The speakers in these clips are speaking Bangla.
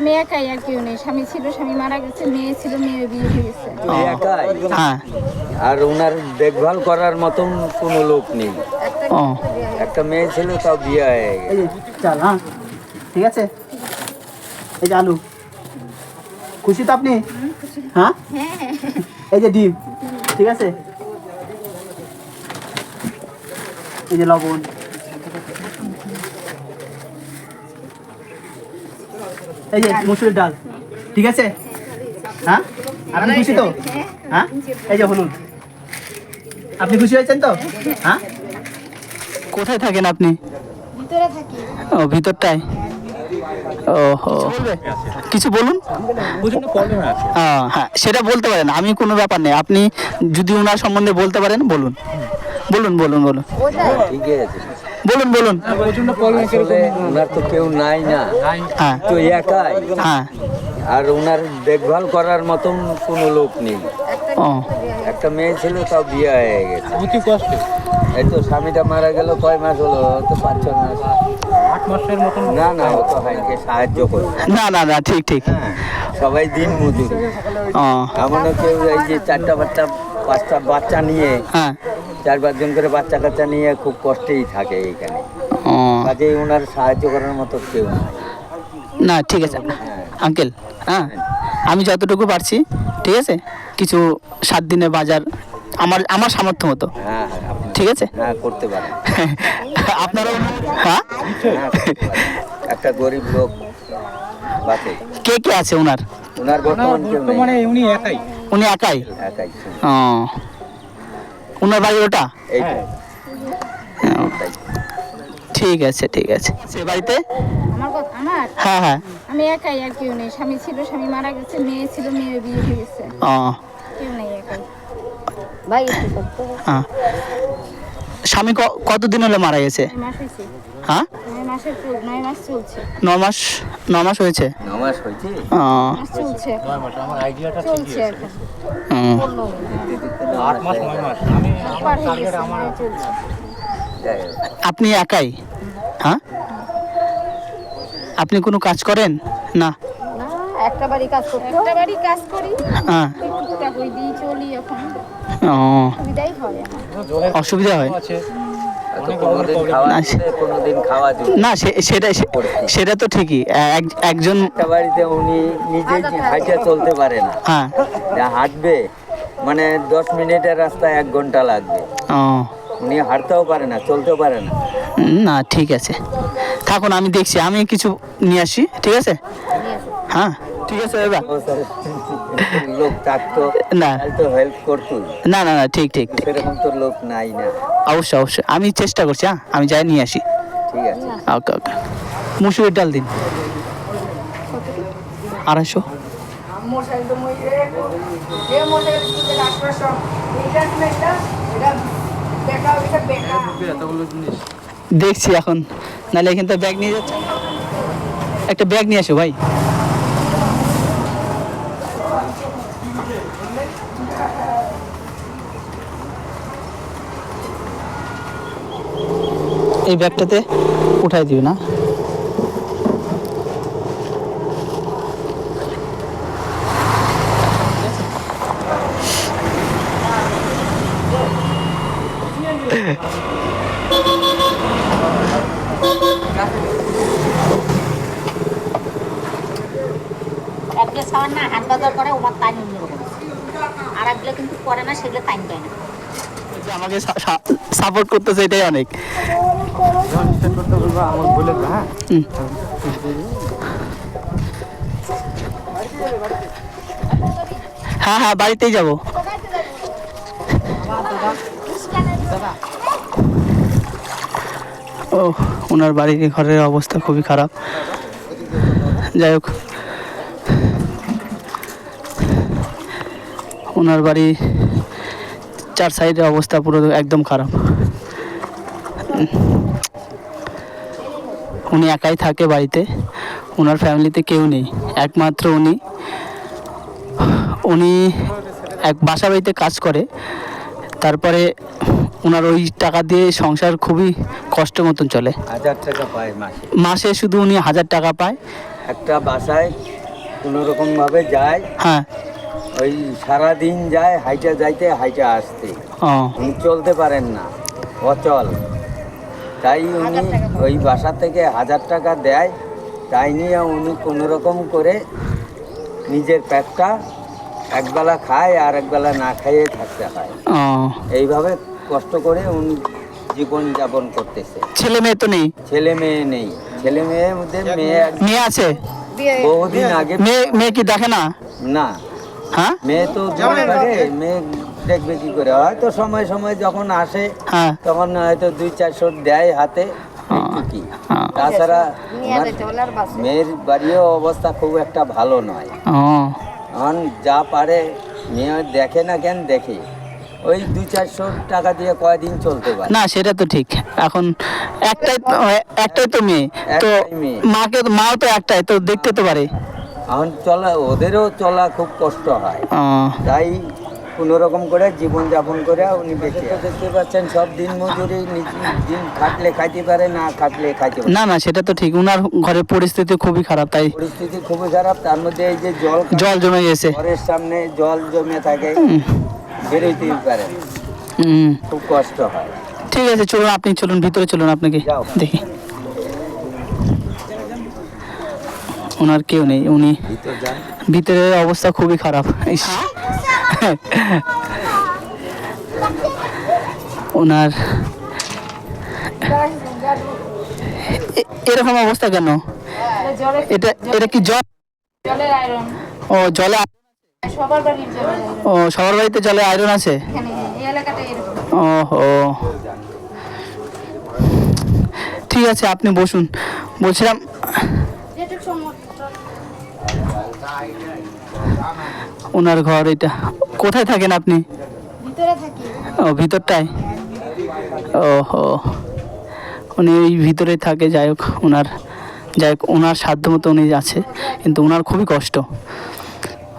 আমি একাই আর কেউ নেই। স্বামী ছিল স্বামী মারা গেছে মেয়ে ছিল মেয়ে বিয়ে হয়ে গেছে। একাই? হ্যাঁ। আর ওনার দেখভাল করার মতন কোনো লোক নেই। ও। একটা মেয়ে ছিল তাও বিয়ে হয়ে গেছে। এই যে চাল হ্যাঁ? ঠিক আছে? এই যে আলু। খুশি তো আপনি? হ্যাঁ। এই যে ডিম। ঠিক আছে? এই যে লবণ। এই যে মুসুরির ডাল। ঠিক আছে? হ্যাঁ? আপনি খুশি তো? হ্যাঁ? এই যে হলুদ। আপনি খুশি হয়েছেন তো? হ্যাঁ? কোথায় থাকেন আপনি? ভিতরে থাকি। ও ভিতরটায়? ওহো। কিছু বলুন? হ্যাঁ সেটা বলতে পারেন। আমি কোনো ব্যাপার নেই। আপনি যদি ওনার সম্বন্ধে বলতে পারেন বলুন। বলুন বলুন বলুন। ঠিক আছে। বলুন বলুন। আসলে ওনার তো কেউ নাই না। হ্যাঁ। তো একাই। হ্যাঁ। আর ওনার দেখভাল করার মতন কোনো লোক নেই। একটা মেয়ে ছিল তাও বিয়ে হয়ে গেছে। অতি কষ্ট। এই তো স্বামীটা মারা গেল কয় মাস হলো? তো পাঁচ ছ মাস। আট মাসের মতন না না ও তো হাইকে সাহায্য করে না না না ঠিক ঠিক। হ্যাঁ, সবাই দিন মজুরি এমনও কেউ এই যে চারটা বাচ্চা পাঁচটা বাচ্চা নিয়ে হ্যাঁ। চার পাঁচজন করে বাচ্চা কাচ্চা নিয়ে খুব কষ্টেই থাকে এইখানে। ও। কাজেই ওনার সাহায্য করার মতো কেউ না ঠিক আছে। আঙ্কেল হ্যাঁ আমি যতটুকু পারছি ঠিক আছে? কিছু সাত দিনে বাজার আমার আমার সামর্থ্য মতো। হ্যাঁ হ্যাঁ ঠিক আছে? হ্যাঁ করতে পারেন। আপনারাও হ্যাঁ? হ্যাঁ। একটা গরিব লোক কে কে আছে ওনার? ওনার বর্তমান উনি একাই। উনি একাই? একাই ও। ওনার বাড়ি ওটা? ঠিক আছে ঠিক আছে। সে বাড়িতে? আমার হ্যাঁ হ্যাঁ। আমি একাই আর কেউ নেই। স্বামী ছিল স্বামী মারা গেছে মেয়ে ছিল মেয়ে বিয়ে হয়ে গেছে। ও। কেউ নেই একাই। হ্যাঁ। স্বামী ক- কতদিন হলো মারা গেছে? হ্যাঁ? মাসের চল নয় মাস চলছে। ন মাস ন মাস হয়েছে? নমাস হয়েছে? চলছে। আট মাস নয় মাস। হয়ে হ্যাঁ, চলছে আপনি একাই? হ্যাঁ? আপনি কোনো কাজ করেন? না? একটা বাড়ি কাজ করি একটা বাড়ি কাজ করি। হ্যাঁ। টুকটাক ওই দিয়ে চলি এখন। ও। সুবিধাই হয় অসুবিধা হয়? না, সে- খাওয়া না সে- সেটা সে- সেটা তো ঠিকই। এক- একজন বাড়িতে উনি নিজেই হাঁটে চলতে পারে না। হ্যাঁ। হাঁটবে মানে দশ মিনিটের রাস্তা এক ঘণ্টা লাগবে। ও। উনি হাঁটতেও পারে না চলতেও পারে না। না ঠিক আছে। থাকুন আমি দেখছি আমি কিছু নিয়ে আসি ঠিক আছে? হ্যাঁ ঠিক আছে স্যার, লোক থাকতো না। তো হেল্প করতো না না না ঠিক ঠিক সেরকম তো লোক নাই না। অবশ্যই অবশ্যই। আমি চেষ্টা করছি হ্যাঁ? আমি যাই নিয়ে আসি। ঠিক আছে। ওকে ওকে। মুসুরির ডাল দিন। আড়াইশো। দেখছি এখন। নাহলে এখান থেকে ব্যাগ নিয়ে যাচ্ছে। একটা ব্যাগ নিয়ে আসো ভাই। এই ব্যাগটাতে উঠাই দিও না। একগুলো না বাজার করে ওমার আর একগুলো কিন্তু করে না সেগুলো টাইম দেয় না। আমাকে সাপোর্ট করতেছে এটাই অনেক। হ্যাঁ হ্যাঁ বাড়িতেই যাব। ও ওনার বাড়ির ঘরের অবস্থা খুবই খারাপ। যাই হোক। ওনার বাড়ি চার সাইডের অবস্থা পুরো একদম খারাপ। উনি একাই থাকে বাড়িতে। ওনার ফ্যামিলিতে কেউ নেই একমাত্র উনি। উনি এক বাসা বাড়িতে কাজ করে। তারপরে ওনার ওই টাকা দিয়ে সংসার খুবই কষ্ট মতন চলে। হাজার টাকা পায় মাসে। মাসে শুধু উনি হাজার টাকা পায়। একটা বাসায় কোনো রকম ভাবে যায়। হ্যাঁ। ওই সারা দিন যায় হাইটা যাইতে হাইটা আসতে। উনি চলতে পারেন না। অচল। তাই উনি ওই বাসা থেকে হাজার টাকা দেয়। তাই নিয়ে উনি কোনো রকম করে নিজের পেটটা একবেলা খায় আর একবেলা না খাইয়ে থাকতে হয়। এইভাবে কষ্ট করে উনি জীবন যাপন করতেছে। ছেলে মেয়ে তো নেই? ছেলে মেয়ে নেই। ছেলে মেয়ের মধ্যে মেয়ে এক- মেয়ে আছে? বহুদিন আগে মেয়ে মেয়ে কি দেখে না? না। হ্যাঁ? মেয়ে তো মেয়ে দেখবে কি করে? হয়তো সময় সময় যখন আসে হ্যাঁ। তখন হয়তো দুই চারশো দেয় হাতে কি হ্যাঁ। তাছাড়া বাসে। মেয়ের বাড়িও অবস্থা খুব একটা ভালো নয়। ও এখন যা পারে মেয়ে দেখে না কেন দেখে। ওই দুই চারশো টাকা দিয়ে কয়দিন চলতে পারে? না সেটা তো ঠিক। এখন একটাই তো একটাই তো মেয়ে। তো। মাকে মাও তো একটাই তো দেখতে তো পারে। এখন চলা ওদেরও চলা খুব কষ্ট হয়। তাই কোনো রকম করে জীবন যাপন করে উনি বেঁচে দেখতে পাচ্ছেন সব দিন মজুরি দিন খাটলে খাইতে পারে না খাটলে খাইতে পারে। না। না সেটা তো ঠিক। উনার ঘরের পরিস্থিতি খুবই খারাপ তাই পরিস্থিতি খুবই খারাপ তার মধ্যে এই যে জল জল জমে গেছে। ঘরের সামনে জল জমে থাকে বেরোতেই পারে হুম। খুব কষ্ট হয়। ঠিক আছে চলুন আপনি চলুন ভিতরে চলুন আপনাকে দেখি। ওনার কেউ নেই উনি ভিতর অবস্থা খুবই খারাপ। ওনার এরকম অবস্থা কেন? এটা এটা কি জল? ও জলে ও সবার বাড়িতে জলে আয়রন আছে? ও ও ঠিক আছে আপনি বসুন। বলছিলাম ওনার ঘর এটা কোথায় থাকেন আপনি? ও ভিতরটায়? ও হো উনি ওই ভিতরে থাকে যাই হোক ওনার যাই হোক ওনার সাধ্য মতো উনি আছে কিন্তু ওনার খুবই কষ্ট।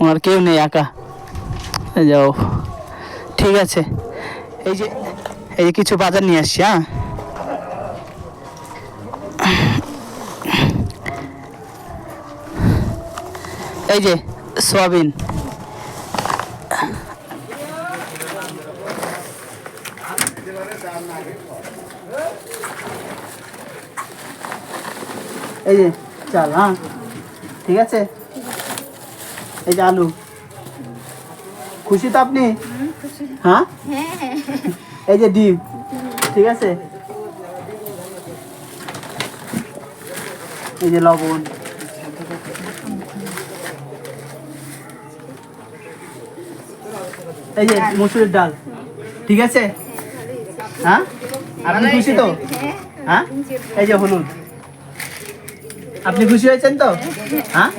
ওনার কেউ নেই একা। যাও ঠিক আছে। এই যে এই যে কিছু বাজার নিয়ে আসছি হ্যাঁ? এই যে সোয়াবিন। এই যে চাল হ্যাঁ? ঠিক আছে? এই যে আলু। খুশি তো আপনি? হ্যাঁ? এই যে ডিম। ঠিক আছে? এই যে লবণ। এই যে মসুরের ডাল। ঠিক আছে? হ্যাঁ? আপনি খুশি তো? হ্যাঁ? এই যে হলুদ। আপনি খুশি হয়েছেন তো? হ্যাঁ?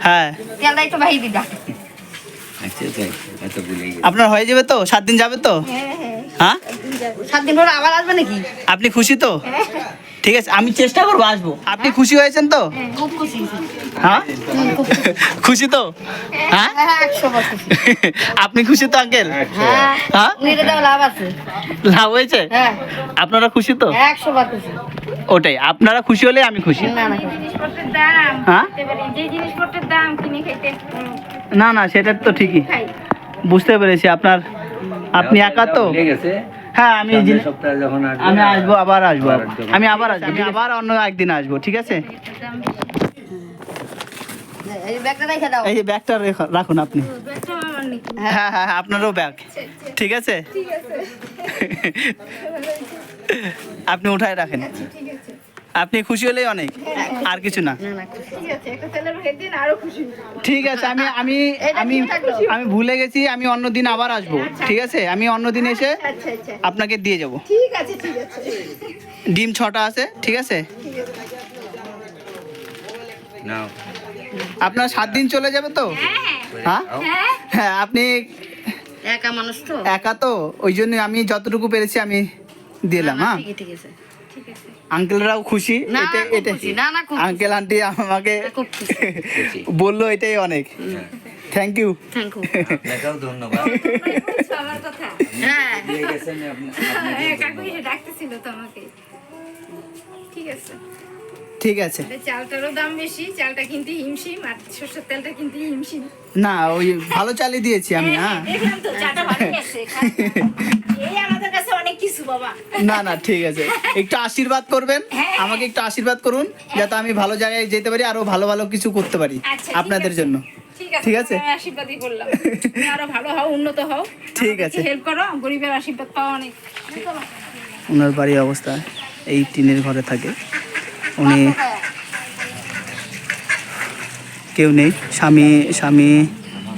হ্যাঁ। আপনার হয়ে যাবে তো? সাত দিন যাবে তো? হ্যাঁ সাত দিন পর আবার আসবে নাকি? আপনি খুশি তো? ঠিক আছে আমি চেষ্টা করব আসব। আপনি খুশি হয়েছেন তো? খুশি হ্যাঁ? খুশি। তো? হ্যাঁ? হ্যাঁ খুশি। আপনি খুশি তো আঙ্কেল? হ্যাঁ হ্যাঁ লাভ হয়েছে? হ্যাঁ। আপনারা খুশি তো? ওটাই আপনারা খুশি হলে আমি খুশি। না না। হ্যাঁ? না না সেটা তো ঠিকই। বুঝতে পেরেছি আপনার আপনি একা তো? হ্যাঁ আমি আমি আসব আবার আসব আমি আবার আসব আমি আবার অন্য একদিন আসব ঠিক আছে? এই ব্যাগটা রেখে দাও। এই যে ব্যাগটা রাখুন আপনি? হ্যাঁ হ্যাঁ হ্যাঁ আপনারও ব্যাগ। ঠিক আছে? আপনি উঠায় রাখেন। আপনি খুশি হলেই অনেক আর কিছু না। ঠিক আছে আমি আমি আমি আমি ভুলে গেছি আমি অন্য দিন আবার আসব ঠিক আছে? আমি অন্য দিন এসে আপনাকে দিয়ে যাব। ঠিক আছে ঠিক আছে। ডিম ছটা আছে ঠিক আছে? আপনার সাত দিন চলে যাবে তো? হ্যাঁ হ্যাঁ। আপনি একা মানুষ তো? একা তো ওই জন্য আমি যতটুকু পেরেছি আমি দিলাম হ্যাঁ? ঠিক ঠিক আছে। আঙ্কেলরাও খুশি না, এটা এটা না, না, আঙ্কেল আন্টি আমাকে বলল এটাই অনেক থ্যাংক ইউ থ্যাংক ইউ আপনাকেও ধন্যবাদ আমার কথা হ্যাঁ দিয়ে গেছেন আপনি- হ্যাঁ, কাকু এসে ডাকতেছিল তো আমাকে ঠিক আছে ঠিক আছে চালটারও দাম বেশি চালটা কিনতে হিমশিম আর সর্ষের তেলটা কিনতে হিমশিম না ওই ভালো চালই দিয়েছি আমি হ্যাঁ দেখলাম তো চাটা ভালো গেছে এই আমাদের কাছে বাবা। না না ঠিক আছে। একটু আশীর্বাদ করবেন। আমাকে একটু আশীর্বাদ করুন যাতে আমি ভালো জায়গায় যেতে পারি আরও ভালো ভালো কিছু করতে পারি আচ্ছা, আপনাদের জন্য। ঠিক আছে আশীর্বাদই করলাম। তুমি আরও ভালো হও উন্নত হও। ঠিক আছে। হেল্প করো গরিবের আশীর্বাদ পাওয়া অনেক। ওনার বাড়ির অবস্থা এই টিনের ঘরে থাকে। উনি কেউ নেই স্বামী স্বামী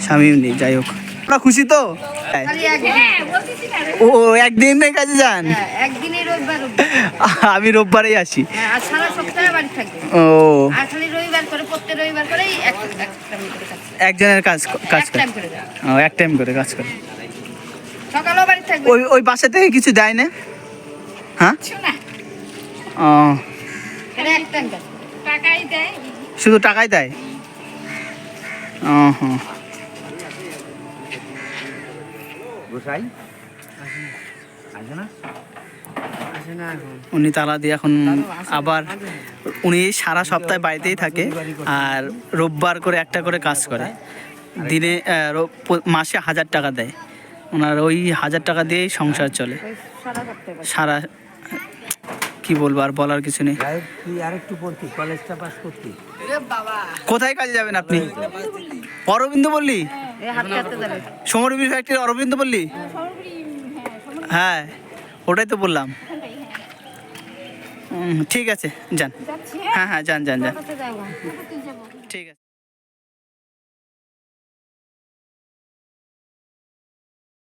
স্বামীও নেই যাই হোক। আপনারা খুশি তো। ও একদিন কাজে যান? আমি রোববারেই আসি। সারা সপ্তাহে বাড়ি থাকবে ও। আর রবিবার করে প্রত্যেক রবিবার করেই এক এক কাজ একজনের কাজ কাজ করে। ও এক টাইম করে কাজ করে। ওই ওই বাসা থেকে কিছু দেয় না? হ্যাঁ? ও। টাকাই দেয়। শুধু টাকাই দেয়? ও হ্যাঁ গোসাই? উনি তালা দিয়ে এখন আবার উনি সারা সপ্তাহে বাড়িতেই থাকে আর রোববার করে একটা করে কাজ করে। দিনে মাসে হাজার টাকা দেয়। ওনার ওই হাজার টাকা দিয়েই সংসার চলে। সারা কি বলব আর বলার কিছু নেই। যাই হোক, তুই আরেকটু পড়তি কলেজটা পাস করতি। কোথায় কাজে যাবেন আপনি? অরবিন্দ বললি? সমরবীর ফ্যাক্টরি অরবিন্দ বললি? হ্যাঁ ওটাই তো বললাম। উম, ঠিক আছে যান। হ্যাঁ হ্যাঁ যান যান যান।